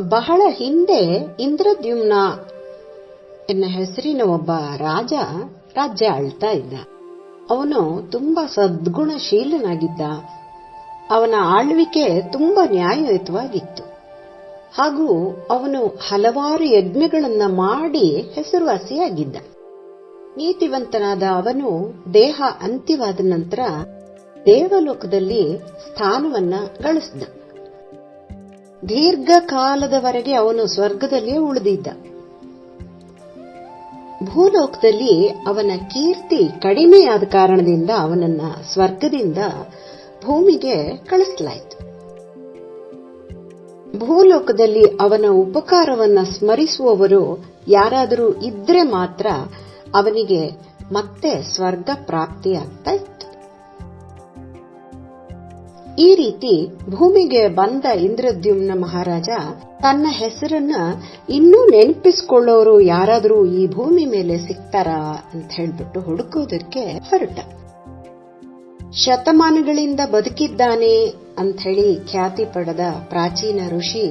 ಬಹಳ ಹಿಂದೆ ಇಂದ್ರದ್ಯುಮ್ನ ಎನ್ನ ಹೆಸರಿನ ಒಬ್ಬ ರಾಜ ರಾಜ್ಯ ಆಳ್ತಾ ಇದ್ದ. ಅವನು ತುಂಬಾ ಸದ್ಗುಣಶೀಲನಾಗಿದ್ದ. ಅವನ ಆಳ್ವಿಕೆ ತುಂಬಾ ನ್ಯಾಯಯುತವಾಗಿತ್ತು. ಹಾಗೂ ಅವನು ಹಲವಾರು ಯಜ್ಞಗಳನ್ನ ಮಾಡಿ ಹೆಸರುವಾಸಿಯಾಗಿದ್ದ. ನೀತಿವಂತನಾದ ಅವನು ದೇಹ ಅಂತ್ಯವಾದ ನಂತರ ದೇವಲೋಕದಲ್ಲಿ ಸ್ಥಾನವನ್ನ ಗಳಿಸಿದ. ದೀರ್ಘಕಾಲದವರೆಗೆ ಅವನು ಸ್ವರ್ಗದಲ್ಲಿಯೇ ಉಳಿದಿದ್ದ. ಭೂಲೋಕದಲ್ಲಿ ಅವನ ಕೀರ್ತಿ ಕಡಿಮೆಯಾದ ಕಾರಣದಿಂದ ಅವನನ್ನ ಸ್ವರ್ಗದಿಂದ ಭೂಮಿಗೆ ಕಳಿಸಲಾಯಿತು. ಭೂಲೋಕದಲ್ಲಿ ಅವನ ಉಪಕಾರವನ್ನ ಸ್ಮರಿಸುವವರು ಯಾರಾದರೂ ಇದ್ರೆ ಮಾತ್ರ ಅವನಿಗೆ ಮತ್ತೆ ಸ್ವರ್ಗ ಪ್ರಾಪ್ತಿಯಾಗ್ತಾ ಇತ್ತು. ಈ ರೀತಿ ಭೂಮಿಗೆ ಬಂದ ಇಂದ್ರದ್ಯುಮ್ನ ಮಹಾರಾಜ ತನ್ನ ಹೆಸರನ್ನ ಇನ್ನೂ ನೆನಪಿಸಿಕೊಳ್ಳೋರು ಯಾರಾದರೂ ಈ ಭೂಮಿ ಮೇಲೆ ಸಿಗ್ತಾರಾ ಅಂತ ಹೇಳ್ಬಿಟ್ಟು ಹುಡುಕೋದಕ್ಕೆ ಹೊರಟ. ಶತಮಾನಗಳಿಂದ ಬದುಕಿದ್ದಾನೆ ಅಂತ ಹೇಳಿ ಖ್ಯಾತಿ ಪಡೆದ ಪ್ರಾಚೀನ ಋಷಿ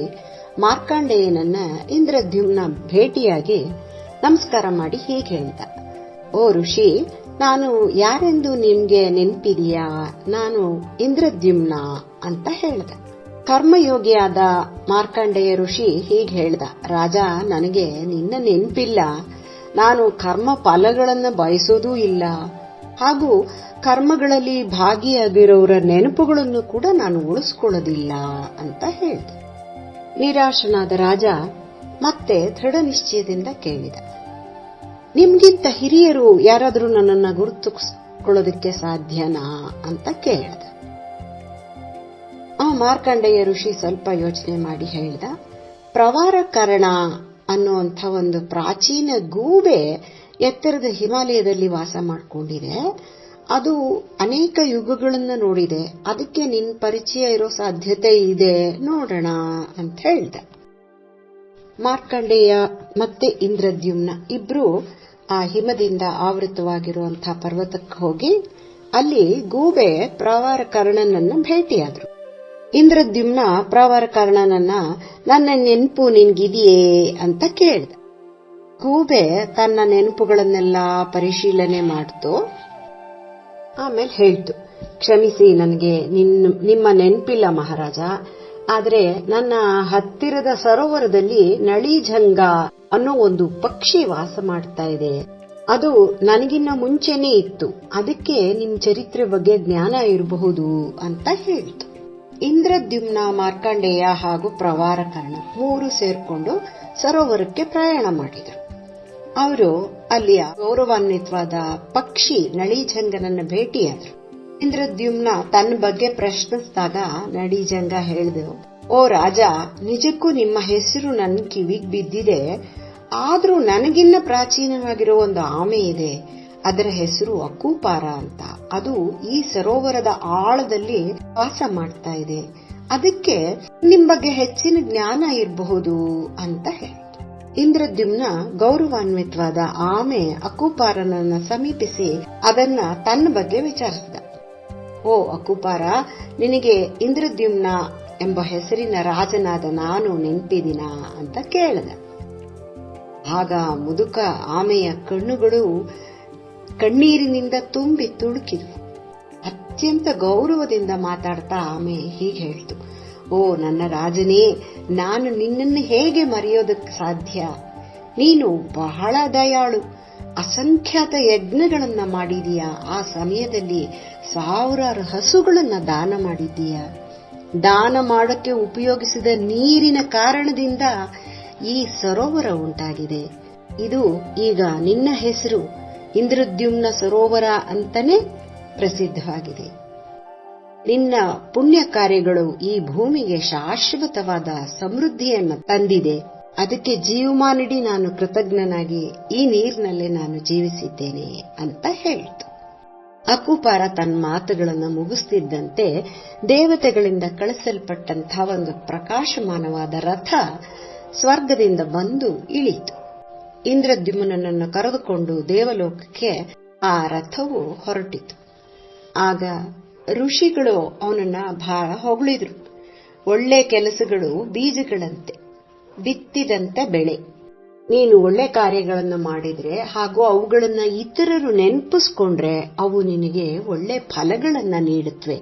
ಮಾರ್ಕಾಂಡೇಯನನ್ನ ಇಂದ್ರದ್ಯುಮ್ನ ಭೇಟಿಯಾಗಿ ನಮಸ್ಕಾರ ಮಾಡಿ ಹೀಗೆ ಹೇಳ್ದ ಓ ಋಷಿ ನಾನು ಯಾರೆಂದು ನಿಮ್ಗೆ ನೆನಪಿದೆಯಾ? ನಾನು ಇಂದ್ರದ್ಯುಮ್ನ ಅಂತ ಹೇಳ್ದ. ಕರ್ಮಯೋಗಿಯಾದ ಮಾರ್ಕಂಡೇಯ ಋಷಿ ಹೀಗೆ ಹೇಳ್ದ, ರಾಜ, ನನಗೆ ನಿನ್ನ ನೆನಪಿಲ್ಲ. ನಾನು ಕರ್ಮ ಫಲಗಳನ್ನು ಬಯಸೋದೂ ಇಲ್ಲ. ಹಾಗೂ ಕರ್ಮಗಳಲ್ಲಿ ಭಾಗಿಯಾಗಿರೋರ ನೆನಪುಗಳನ್ನು ಕೂಡ ನಾನು ಉಳಿಸ್ಕೊಳ್ಳೋದಿಲ್ಲ, ಅಂತ ಹೇಳಿದೆ. ನಿರಾಶನಾದ ರಾಜ ಮತ್ತೆ ದೃಢ ನಿಶ್ಚಯದಿಂದ ಕೇಳಿದ ನಿಮ್ಗಿಂತ ಹಿರಿಯರು ಯಾರಾದರೂ ನನ್ನನ್ನು ಗುರುತಿಸ್ಕೊಳ್ಳೋದಕ್ಕೆ ಸಾಧ್ಯನಾ ಅಂತ ಕೇಳಿದ. ಆ ಮಾರ್ಕಂಡೇಯ ಋಷಿ ಸ್ವಲ್ಪ ಯೋಚನೆ ಮಾಡಿ ಹೇಳಿದ, ಪ್ರವಾರ ಕರ್ಣ ಅನ್ನುವಂಥ ಒಂದು ಪ್ರಾಚೀನ ಗೂಬೆ ಎತ್ತರದ ಹಿಮಾಲಯದಲ್ಲಿ ವಾಸ ಮಾಡಿಕೊಂಡಿದೆ. ಅದು ಅನೇಕ ಯುಗಗಳನ್ನು ನೋಡಿದೆ. ಅದಕ್ಕೆ ನಿನ್ ಪರಿಚಯ ಇರೋ ಸಾಧ್ಯತೆ ಇದೆ ನೋಡೋಣ ಅಂತ ಹೇಳ್ದ. ಮಾರ್ಕಂಡೇಯ ಮತ್ತೆ ಇಂದ್ರದ್ಯುಮ್ನ ಇಬ್ರು ಆ ಹಿಮದಿಂದ ಆವೃತವಾಗಿರುವಂತಹ ಪರ್ವತಕ್ಕೆ ಹೋಗಿ ಅಲ್ಲಿ ಗೂಬೆ ಪ್ರವಾರ ಕರ್ಣನನ್ನು ಭೇಟಿಯಾದ್ರು. ಇಂದ್ರದ್ಯುಮ್ನ ಪ್ರವಾರ ಕರ್ಣನನ್ನ ನನ್ನ ನೆನಪು ನಿನ್ಗಿದೆಯೇ ಅಂತ ಕೇಳಿದ. ಗೂಬೆ ತನ್ನ ನೆನಪುಗಳನ್ನೆಲ್ಲ ಪರಿಶೀಲನೆ ಮಾಡ್ತು. ಆಮೇಲೆ ಹೇಳ್ತು, ಕ್ಷಮಿಸಿ ನನಗೆ ನಿಮ್ಮ ನೆನಪಿಲ್ಲ ಮಹಾರಾಜ. ಆದ್ರೆ ನನ್ನ ಹತ್ತಿರದ ಸರೋವರದಲ್ಲಿ ನಳಿಜಂಗ ಅನ್ನೋ ಒಂದು ಪಕ್ಷಿ ವಾಸ ಮಾಡ್ತಾ ಇದೆ. ಅದು ನನಗಿನ್ನ ಮುಂಚೆನೇ ಇತ್ತು. ಅದಕ್ಕೆ ನಿಮ್ ಚರಿತ್ರೆ ಬಗ್ಗೆ ಜ್ಞಾನ ಇರಬಹುದು ಅಂತ ಹೇಳ್ತು. ಇಂದ್ರದ್ಯುಮ್ನ ಮಾರ್ಕಂಡೇಯ ಹಾಗೂ ಪ್ರವಾರಕರ್ಣ ಮೂರು ಸೇರ್ಕೊಂಡು ಸರೋವರಕ್ಕೆ ಪ್ರಯಾಣ ಮಾಡಿದರು. ಅವರು ಅಲ್ಲಿಯ ಗೌರವಾನ್ವಿತವಾದ ಪಕ್ಷಿ ನಳಿಜಂಗನನ್ನ ಭೇಟಿಯಾದರು. ಇಂದ್ರದ್ಯುಮ್ನ ತನ್ನ ಬಗ್ಗೆ ಪ್ರಶ್ನಿಸಿದಾಗ ನಡಿಜಂಗ ಹೇಳಿದೆವು. ಓ ರಾಜ, ನಿಜಕ್ಕೂ ನಿಮ್ಮ ಹೆಸರು ನನ್ನ ಕಿವಿಗ್ ಬಿದ್ದಿದೆ. ಆದ್ರೂ ನನಗಿನ್ನ ಪ್ರಾಚೀನವಾಗಿರೋ ಒಂದು ಆಮೆ ಇದೆ. ಅದರ ಹೆಸರು ಅಕೂಪಾರ ಅಂತ. ಅದು ಈ ಸರೋವರದ ಆಳದಲ್ಲಿ ವಾಸ ಮಾಡ್ತಾ ಇದೆ. ಅದಕ್ಕೆ ನಿಮ್ ಬಗ್ಗೆ ಹೆಚ್ಚಿನ ಜ್ಞಾನ ಇರಬಹುದು ಅಂತ ಹೇಳಿ ಇಂದ್ರದ್ಯುಮ್ನ ಗೌರವಾನ್ವಿತವಾದ ಆಮೆ ಅಕೂಪಾರನನ್ನ ಸಮೀಪಿಸಿ ಅದನ್ನ ತನ್ನ ಬಗ್ಗೆ ವಿಚಾರಿಸಿದ. ಓ ಅಕುಪಾರ ನಿನಗೆ ಇಂದ್ರದ್ಯುಮ್ನ ಎಂಬ ಹೆಸರಿನ ರಾಜನಾದ ನಾನು ನೆನ್ಪಿದಿನ ಅಂತ ಕೇಳಿದ. ಆಗ ಮುದುಕ ಆಮೆಯ ಕಣ್ಣುಗಳು ಕಣ್ಣೀರಿನಿಂದ ತುಂಬಿ ತುಳುಕಿದವು. ಅತ್ಯಂತ ಗೌರವದಿಂದ ಮಾತಾಡ್ತಾ ಆಮೆ ಹೀಗೆ ಹೇಳ್ತು. ಓ, ನನ್ನ ರಾಜನೇ, ನಾನು ನಿನ್ನನ್ನು ಹೇಗೆ ಮರೆಯೋದಕ್ಕೆ ಸಾಧ್ಯ? ನೀನು ಬಹಳ ದಯಾಳು. ಅಸಂಖ್ಯಾತ ಯಜ್ಞಗಳನ್ನ ಮಾಡಿದೀಯ? ಆ ಸಮಯದಲ್ಲಿ ಸಾವಿರಾರು ಹಸುಗಳನ್ನ ದಾನ ಮಾಡಿದ್ದೀಯ ದಾನ ಮಾಡೋಕ್ಕೆ ಉಪಯೋಗಿಸಿದ ನೀರಿನ ಕಾರಣದಿಂದ ಈ ಸರೋವರ ಉಂಟಾಗಿದೆ. ಇದು ಈಗ ನಿನ್ನ ಹೆಸರು, ಇಂದ್ರದ್ಯುಮ್ನ ಸರೋವರ ಅಂತಾನೆ ಪ್ರಸಿದ್ಧವಾಗಿದೆ. ನಿನ್ನ ಪುಣ್ಯ ಕಾರ್ಯಗಳು ಈ ಭೂಮಿಗೆ ಶಾಶ್ವತವಾದ ಸಮೃದ್ಧಿಯನ್ನು ತಂದಿದೆ. ಅದಕ್ಕೆ ಜೀವಮಾನಿಡಿ ನಾನು ಕೃತಜ್ಞನಾಗಿ ಈ ನೀರಿನಲ್ಲೇ ನಾನು ಜೀವಿಸಿದ್ದೇನೆ ಅಂತ ಹೇಳಿತು. ಅಕುಪಾರ ತನ್ನ ಮಾತುಗಳನ್ನು ಮುಗಿಸ್ತಿದ್ದಂತೆ ದೇವತೆಗಳಿಂದ ಕಳಿಸಲ್ಪಟ್ಟಂತಹ ಒಂದು ಪ್ರಕಾಶಮಾನವಾದ ರಥ ಸ್ವರ್ಗದಿಂದ ಬಂದು ಇಳಿತು ಇಂದ್ರದ್ಯುಮ್ನನ್ನು ಕರೆದುಕೊಂಡು ದೇವಲೋಕಕ್ಕೆ ಆ ರಥವು ಹೊರಟಿತು. ಆಗ ಋಷಿಗಳು ಅವನನ್ನ ಬಹಳ ಹೊಗಳಿದ್ರು. ಒಳ್ಳೆ ಕೆಲಸಗಳು ಬೀಜಗಳಂತೆ. ಬಿತ್ತಿದಂತ ಬೆಳೆ. ನೀನು ಒಳ್ಳೆ ಕಾರ್ಯಗಳನ್ನು ಮಾಡಿದ್ರೆ ಹಾಗೂ ಅವುಗಳನ್ನ ಇತರರು ನೆನಪಿಸ್ಕೊಂಡ್ರೆ ಅವು ನಿನಗೆ ಒಳ್ಳೆ ಫಲಗಳನ್ನ ನೀಡುತ್ತವೆ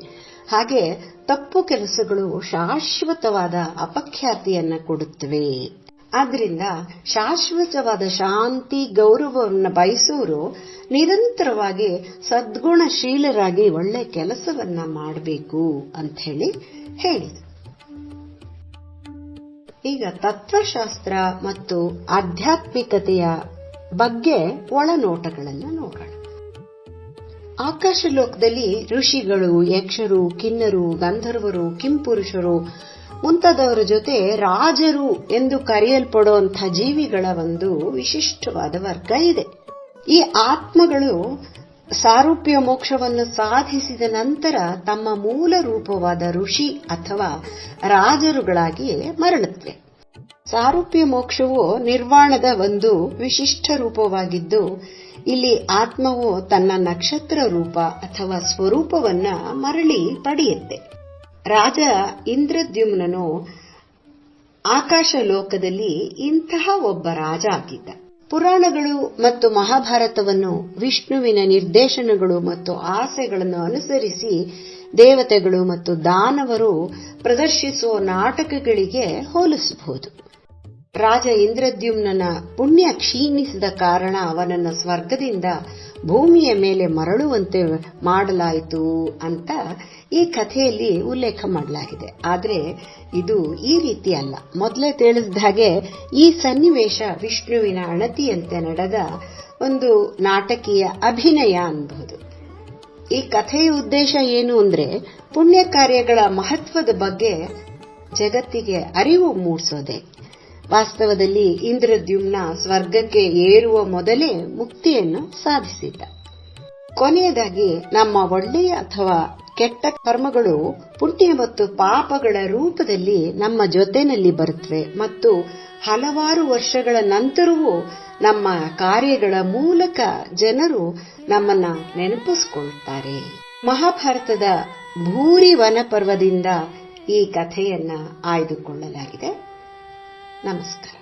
ಹಾಗೆ ತಪ್ಪು ಕೆಲಸಗಳು ಶಾಶ್ವತವಾದ ಅಪಖ್ಯಾತಿಯನ್ನ ಕೊಡುತ್ತವೆ ಆದ್ರಿಂದ ಶಾಶ್ವತವಾದ ಶಾಂತಿ, ಗೌರವವನ್ನು ಬಯಸೋರು ನಿರಂತರವಾಗಿ ಸದ್ಗುಣಶೀಲರಾಗಿ ಒಳ್ಳೆ ಕೆಲಸವನ್ನ ಮಾಡಬೇಕು ಅಂತ ಹೇಳಿ ಹೇಳಿದರು. ಈಗ ತತ್ವಶಾಸ್ತ್ರ ಮತ್ತು ಆಧ್ಯಾತ್ಮಿಕತೆಯ ಬಗ್ಗೆ ಒಳನೋಟಗಳನ್ನು ನೋಡೋಣ. ಆಕಾಶ ಲೋಕದಲ್ಲಿ ಋಷಿಗಳು, ಯಕ್ಷರು, ಕಿನ್ನರು, ಗಂಧರ್ವರು, ಕಿಂಪುರುಷರು ಮುಂತಾದವರ ಜೊತೆ ರಾಜರು ಎಂದು ಕರೆಯಲ್ಪಡುವಂಥ ಜೀವಿಗಳ ಒಂದು ವಿಶಿಷ್ಟವಾದ ವರ್ಗ ಇದೆ. ಈ ಆತ್ಮಗಳು ಸಾರೂಪ್ಯ ಮೋಕ್ಷವನ್ನು ಸಾಧಿಸಿದ ನಂತರ ತಮ್ಮ ಮೂಲ ರೂಪವಾದ ಋಷಿ ಅಥವಾ ರಾಜರುಗಳಾಗಿ ಮರಳುತ್ತವೆ ಸಾರೂಪ್ಯ ಮೋಕ್ಷವು ನಿರ್ವಾಣದ ಒಂದು ವಿಶಿಷ್ಟ ರೂಪವಾಗಿದ್ದು, ಇಲ್ಲಿ ಆತ್ಮವು ತನ್ನ ನಕ್ಷತ್ರ ರೂಪ ಅಥವಾ ಸ್ವರೂಪವನ್ನ ಮರಳಿ ಪಡೆಯುತ್ತೆ. ರಾಜ ಇಂದ್ರದ್ಯುಮ್ನನು ಆಕಾಶ ಲೋಕದಲ್ಲಿ ಇಂತಹ ಒಬ್ಬ ರಾಜ ಆಗಿದ್ದ. ಪುರಾಣಗಳು ಮತ್ತು ಮಹಾಭಾರತವನ್ನು, ವಿಷ್ಣುವಿನ ನಿರ್ದೇಶನಗಳು ಮತ್ತು ಆಸೆಗಳನ್ನು ಅನುಸರಿಸಿ ದೇವತೆಗಳು ಮತ್ತು ದಾನವರು ಪ್ರದರ್ಶಿಸುವ ನಾಟಕಗಳಿಗೆ ಹೋಲಿಸಬಹುದು. ರಾಜ ಇಂದ್ರದ್ಯುಮ್ನನ ಪುಣ್ಯ ಕ್ಷೀಣಿಸಿದ ಕಾರಣ ಅವನನ್ನು ಸ್ವರ್ಗದಿಂದ ಭೂಮಿಯ ಮೇಲೆ ಮರಳುವಂತೆ ಮಾಡಲಾಯಿತು ಅಂತ ಈ ಕಥೆಯಲ್ಲಿ ಉಲ್ಲೇಖ ಮಾಡಲಾಗಿದೆ. ಆದರೆ ಇದು ಈ ರೀತಿ ಅಲ್ಲ. ಮೊದಲೇ ತಿಳಿಸಿದ ಹಾಗೆ ಈ ಸನ್ನಿವೇಶ ವಿಷ್ಣುವಿನ ಅಣತಿಯಂತೆ ನಡೆದ ಒಂದು ನಾಟಕೀಯ ಅಭಿನಯ ಅನ್ಬಹುದು ಈ ಕಥೆಯ ಉದ್ದೇಶ ಏನು ಅಂದ್ರೆ ಪುಣ್ಯ ಕಾರ್ಯಗಳ ಮಹತ್ವದ ಬಗ್ಗೆ ಜಗತ್ತಿಗೆ ಅರಿವು ಮೂಡಿಸೋದೆ. ವಾಸ್ತವದಲ್ಲಿ ಇಂದ್ರದ್ಯುಮ್ನ ಸ್ವರ್ಗಕ್ಕೆ ಏರುವ ಮೊದಲೇ ಮುಕ್ತಿಯನ್ನು ಸಾಧಿಸಿದ್ದ. ಕೊನೆಯದಾಗಿ ನಮ್ಮ ಒಳ್ಳೆಯ ಅಥವಾ ಕೆಟ್ಟ ಕರ್ಮಗಳು ಪುಣ್ಯ ಮತ್ತು ಪಾಪಗಳ ರೂಪದಲ್ಲಿ ನಮ್ಮ ಜೊತೆನಲ್ಲಿ ಬರುತ್ತವೆ ಮತ್ತು ಹಲವಾರು ವರ್ಷಗಳ ನಂತರವೂ ನಮ್ಮ ಕಾರ್ಯಗಳ ಮೂಲಕ ಜನರು ನಮ್ಮನ್ನ ನೆನಪಿಸಿಕೊಳ್ಳುತ್ತಾರೆ. ಮಹಾಭಾರತದ ಭೂರಿ ವನಪರ್ವದಿಂದ ಈ ಕಥೆಯನ್ನ ಆಯ್ದುಕೊಳ್ಳಲಾಗಿದೆ. ನಮಸ್ಕಾರ